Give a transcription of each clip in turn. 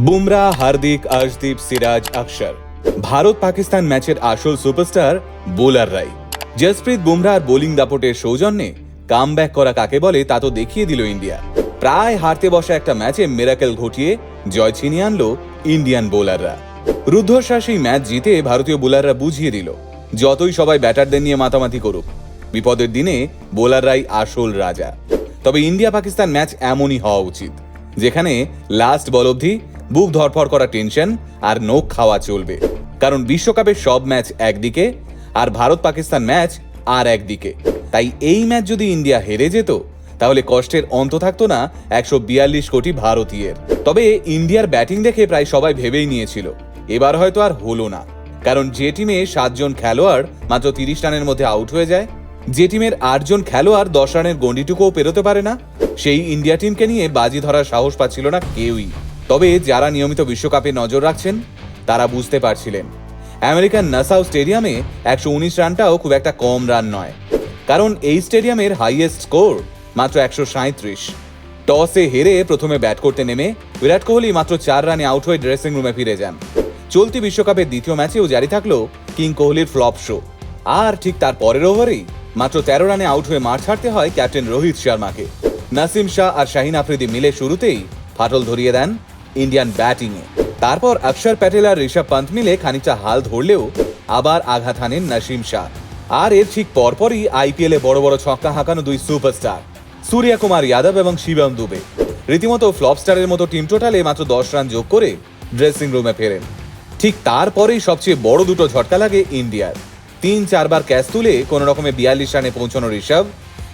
বুমরা, হার্দিক, আশদীপ, সিরাজ অক্ষর ভারত পাকিস্তান ম্যাচের আসল সুপারস্টার বোলাররাই জসপ্রীত বুমরার বোলিং দাপটের সৌজন্যে কামব্যাক করা কাকে বলে তা তো দেখিয়ে দিল ইন্ডিয়া। প্রায় হারতে বসা একটা ম্যাচে মেরাকেল ঘটিয়ে জয় ছিনিয়ে আনলো ইন্ডিয়ান বোলাররা। রুদ্ধশ্বাস এই ম্যাচ জিতে ভারতীয় বোলাররা বুঝিয়ে দিল, যতই সবাই ব্যাটারদের নিয়ে মাতামাতি করুক, বিপদের দিনে বোলাররাই আসল রাজা। তবে ইন্ডিয়া পাকিস্তান ম্যাচ এমনই হওয়া উচিত, যেখানে লাস্ট বল অবধি বুক ধরফর করা টেনশন আর নোখ খাওয়া চলবে। কারণ বিশ্বকাপের সব ম্যাচ একদিকে আর ভারত পাকিস্তান ম্যাচ আর একদিকে। তাই এই ম্যাচ যদি ইন্ডিয়া হেরে যেত, তাহলে কষ্টের অন্ত থাকতো না একশো বিয়াল্লিশ কোটি ভারতীয়ের। তবে ইন্ডিয়ার ব্যাটিং দেখে প্রায় সবাই ভেবেই নিয়েছিল, এবার হয়তো আর হলো না। কারণ যে টিমে সাতজন খেলোয়াড় মাত্র তিরিশ রানের মধ্যে আউট হয়ে যায়, যে টিমের আটজন খেলোয়াড় দশ রানের গন্ডিটুকুও পেরোতে পারে না, সেই ইন্ডিয়া টিমকে নিয়ে বাজি ধরার সাহস পাচ্ছিল না কেউই। তবে যারা নিয়মিত বিশ্বকাপে নজর রাখছেন, তারা বুঝতে পারছিলেন। আমেরিকান নাসাউ স্টেডিয়ামে একশো উনিশ রানটাও খুব একটা কম রান নয়। কারণ এই স্টেডিয়ামের হাইয়েস্ট স্কোর মাত্র একশো সাঁত্রিশ টসে হেরে প্রথমে ব্যাট করতে নেমে বিরাট কোহলি মাত্র চার রানে আউট হয়ে ড্রেসিং রুমে ফিরে যান। চলতি বিশ্বকাপের দ্বিতীয় ম্যাচেও জারি থাকল কিং কোহলির ফ্লপ শো। আর ঠিক তার পরের ওভারেই মাত্র তেরো রানে আউট হয়ে মাঠ ছাড়তে হয় ক্যাপ্টেন রোহিত শর্মাকে। নাসিম শাহ আর শাহিন আফ্রিদি মিলে শুরুতেই ফাটল ধরিয়ে দেন ইন্ডিয়ান ব্যাটিংয়ে তারপর অক্ষর প্যাটেল আর ঋষভ পান্ত মিলে খানিকটা হাল ধরলেও আবার আঘাত হানেন নাসিম শাহ। আর এর ঠিক পরপরই আইপিএলে বড় বড় ছক্কা হাঁকানো দুই সুপারস্টার সূর্যা কুমার যাদব এবং শিবম দুবে। রীতিমতো ফ্লপ স্টারের মতো টিম টোটালে মাত্র দশ রান যোগ করে ড্রেসিং রুমে ফেরেন। ঠিক তারপরেই সবচেয়ে বড় দুটো ঝটকা লাগে ইন্ডিয়ার। তিন চারবার ক্যাচ তুলে কোনো রকমে বিয়াল্লিশ রানে পৌঁছানো ঋষভ,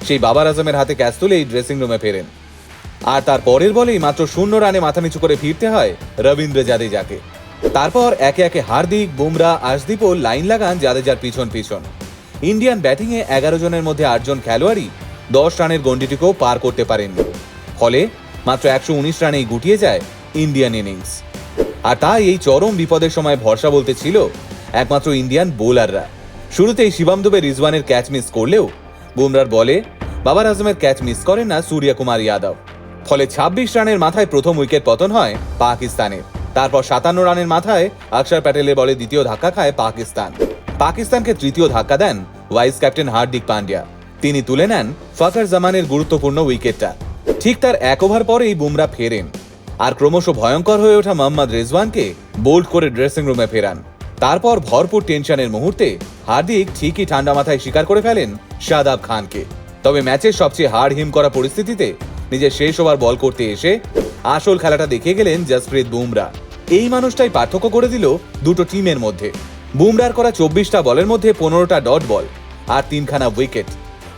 সেই বাবার আজমের হাতে ক্যাচ তুলেই ড্রেসিং রুমে ফেরেন। আর তার পরের বলেই মাত্র শূন্য রানে মাথা নিচু করে ফিরতে হয় রবীন্দ্র জাদেজাকে। তারপর একে একে হার্দিক, বুমরা, আশদীপও লাইন লাগান জাদেজার পিছন পিছন। ইন্ডিয়ান ব্যাটিংয়ে এগারো জনের মধ্যে আটজন খেলোয়াড়ই দশ রানের গন্ডিটিকেও পার করতে পারেননি। ফলে মাত্র একশো উনিশ রানেই গুটিয়ে যায় ইন্ডিয়ান ইনিংস। আর তাই এই চরম বিপদের সময় ভরসা বলতে ছিল একমাত্র ইন্ডিয়ান বোলাররা। শুরুতেই শিবাম দুবে রিজওয়ানের ক্যাচ মিস করলেও বুমরার বলে, বাবার আজমের ক্যাচ মিস করেন না সূর্য কুমার যাদব ফলে ২৬ রানের মাথায় প্রথম উইকেট পতন হয় পাকিস্তানের। তারপর সাতান্ন রানের মাথায় অক্ষর প্যাটেলের বলে দ্বিতীয় ধাক্কা খায় পাকিস্তান। পাকিস্তানকে তৃতীয় ধাক্কা দেন ভাইস ক্যাপ্টেন হার্দিক পান্ডিয়া। তিনি তুলে নেন ফখর জামানের গুরুত্বপূর্ণ উইকেটটা। ঠিক তার এক ওভার পরেই বুমরা ফেরেন। আর ক্রমশ ভয়ঙ্কর হয়ে ওঠা মোহাম্মদ রেজওয়ানকে বোল্ড করে ড্রেসিং রুমে ফেরান। তারপর ভরপুর টেনশনের মুহূর্তে হার্দিক ঠিকই ঠান্ডা মাথায় স্বীকার করে ফেলেন শাদাব খানকে। তবে ম্যাচের সবচেয়ে হাড় হিম করা পরিস্থিতিতে নিজের শেষ ওভার বল করতে এসে আসল খেলাটা দেখে গেলেন জসপ্রীত বুমরা। এই মানুষটাই পার্থক্য করে দিল দুটো টিমের মধ্যে। বুমরার করা চব্বিশটা বলের মধ্যে পনেরোটা ডট বল আর তিনখানা উইকেট।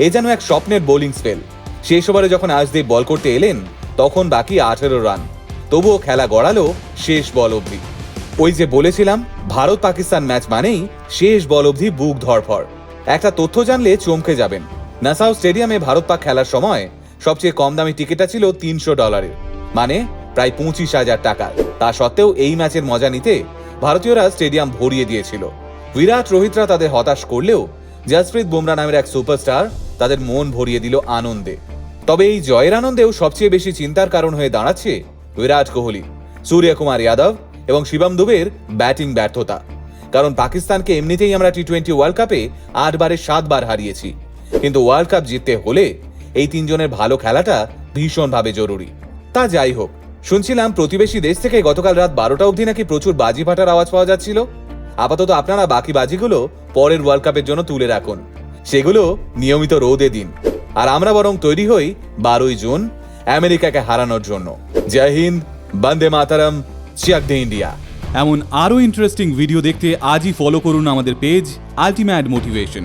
এ যেন এক স্বপ্নের বোলিং স্পেল। শেষ ওভারে যখন আজদেব বল করতে এলেন, তখন বাকি আঠেরো রান। তবুও খেলা গড়ালো শেষ বল অবধি। ওই যে বলেছিলাম ভারত পাকিস্তান ম্যাচ মানেই শেষ বল অবধি বুক ধরফর একটা তথ্য জানলে চমকে যাবেন। নাসাও স্টেডিয়ামে ভারত পাক খেলার সময় সবচেয়ে কম দামি টিকিটটা ছিল তিনশো ডলারের। মানে প্রায় পঁচিশ হাজার টাকা। তা সত্ত্বেও এই ম্যাচের মজা নিতে ভারতীয়রা স্টেডিয়াম ভরিয়ে দিয়েছিল। বিরাট রোহিতরা তাদের হতাশ করলেও জসপ্রীত বুমরা নামের এক সুপারস্টার তাদের মন ভরিয়ে দিল আনন্দে। তবে এই জয়ের আনন্দেও সবচেয়ে বেশি চিন্তার কারণ হয়ে দাঁড়াচ্ছে বিরাট কোহলি সূর্য কুমার যাদব এবং শিবম দুবের ব্যাটিং ব্যর্থতা। কারণ পাকিস্তানকে এমনিতেই আমরা টি টোয়েন্টি ওয়ার্ল্ড কাপে আটবারে সাতবার হারিয়েছি। কিন্তু ওয়ার্ল্ড কাপ জিততে হলে এই তিনজনের ভালো খেলাটা ভীষণভাবে জরুরি। তা যাই হোক, শুনছিলাম প্রতিবেশী দেশ থেকে গতকাল রাত বারোটা অবধি নাকি প্রচুর বাজি ফাটার আওয়াজ পাওয়া যাচ্ছিল। আপাতত আপনারা বাকি বাজিগুলো পরের ওয়ার্ল্ড কাপের জন্য তুলে রাখুন। সেগুলো নিয়মিত রোদে দিন। আর আমরা বরং তৈরি হই বারোই জুন আমেরিকাকে হারানোর জন্য। জয় হিন্দ, বন্দে মাতারম চিয়াক দে ইন্ডিয়া এমন আরও ইন্টারেস্টিং ভিডিও দেখতে আজই ফলো করুন আমাদের পেজ আলটিমেট মোটিভেশন